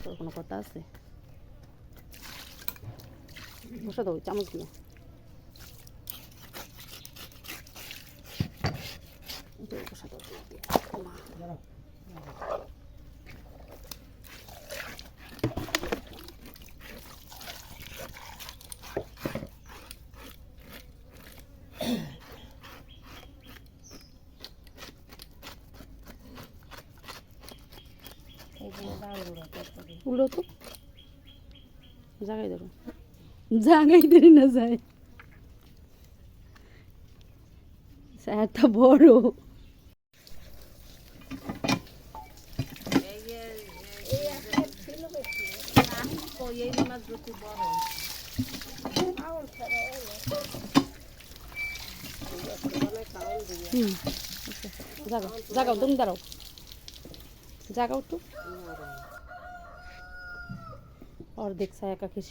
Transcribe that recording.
তোর কোনো কথা আছে বসে দাও চামচ দিয়ে দিয়ে বসে দাও উলো তো। জাগাই ধরো জাগাই ধরে না যায়। স্যারটা বড়। আচ্ছা, জাগাও তুমি দাঁড়াও। জাগাও তো অর্ধেক ছায়া কাকিস